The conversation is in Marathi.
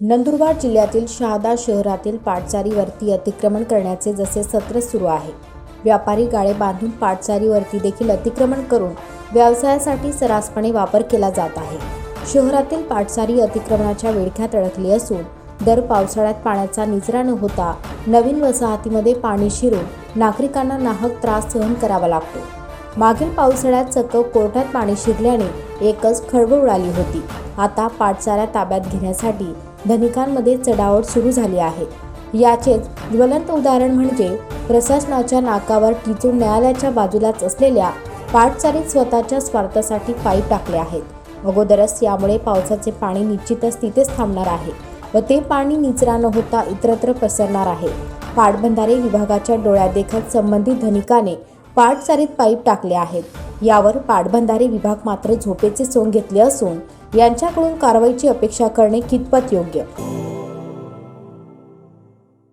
नंदुरबार जिल्ह्यातील शहादा शहरातील पाटचारीवरती अतिक्रमण करण्याचे जसे सत्र सुरू आहे व्यापारी गाळे बांधून पाटचारीवरती देखील अतिक्रमण करून व्यवसायासाठी सरासपणे वापर केला जात आहे. शहरातील पाटचारी अतिक्रमणाच्या विळख्यात अडकली असून दर पावसाळ्यात पाण्याचा निचरा न होता नवीन वसाहतीमध्ये पाणी शिरून नागरिकांना नाहक त्रास सहन करावा लागतो. मागील पावसाळ्यात चक्क कोर्टात पाणी शिरल्याने एकच खळबळ उडाली होती. आता पाटचाऱ्या ताब्यात घेण्यासाठी धनिकांमध्ये चढाओढ सुरू झाली आहे. याचेच ज्वलंत उदाहरण म्हणजे प्रशासनाच्या नाकावर टिचून न्यायालयाच्या बाजूलाच असलेल्या पाठचारीत स्वतःच्या स्वार्थासाठी पाईप टाकले आहेत. अगोदरच यामुळे पावसाचे पाणी निश्चितच तिथेच थांबणार आहे व ते पाणी निचरा न होता इतरत्र पसरणार आहे. पाटबंधारे विभागाच्या डोळ्यादेखत संबंधित धनिकाने पाटचारीत पाईप टाकले आहेत. यावर पाटबंधारे विभाग मात्र झोपेचे सोंग घेतले असून यांच्याकडून कारवाईची अपेक्षा करणे कितपत योग्य?